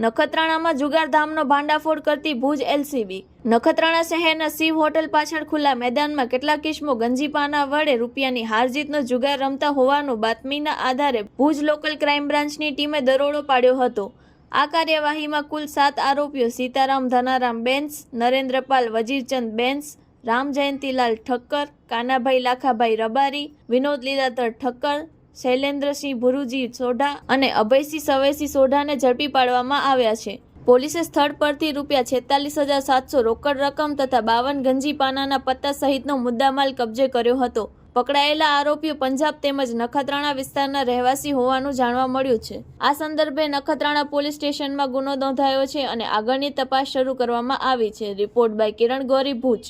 નખત્રાણામાં જુગારધામનો ભાંડાફોડ કરતી ભુજ એલસીબી. નખત્રાણા શહેરના શિવ હોટલ પાછળ ખુલ્લા મેદાનમાં કેટલાક કિસ્મો ગંજીપાના વડે રૂપિયાની હારજીતનો જુગાર રમતા હોવાનું બાતમીના આધારે ભુજ લોકલ ક્રાઇમ બ્રાન્ચની ટીમે દરોડો પાડ્યો હતો. આ કાર્યવાહીમાં કુલ સાત આરોપીઓ સીતારામ ધનારામ બેન્સ, નરેન્દ્રપાલ વજીરચંદ બેન્સ, રામ જયંતીલાલ ઠક્કર, કાનાભાઈ લાખાભાઈ રબારી, વિનોદ લીલાધર ઠક્કર શૈલેન્દ્રસિંહ ભુરુજી સોઢા અને અભયસિંહ સવયસિંહ સોઢાને ઝડપી પાડવામાં આવ્યા છે. પોલીસે સ્થળ પરથી રૂપિયા છેતાલીસ હજાર સાતસો રોકડ રકમ તથા બાવન ગંજી પાનાના પત્તા સહિતનો મુદ્દામાલ કબજે કર્યો હતો. પકડાયેલા આરોપીઓ પંજાબ તેમજ નખત્રાણા વિસ્તારના રહેવાસી હોવાનું જાણવા મળ્યું છે. આ સંદર્ભે નખત્રાણા પોલીસ સ્ટેશનમાં ગુનો નોંધાયો છે અને આગળની તપાસ શરૂ કરવામાં આવી છે. Report by Kiran Gori, Bhuj.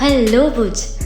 Hello, Bhuj.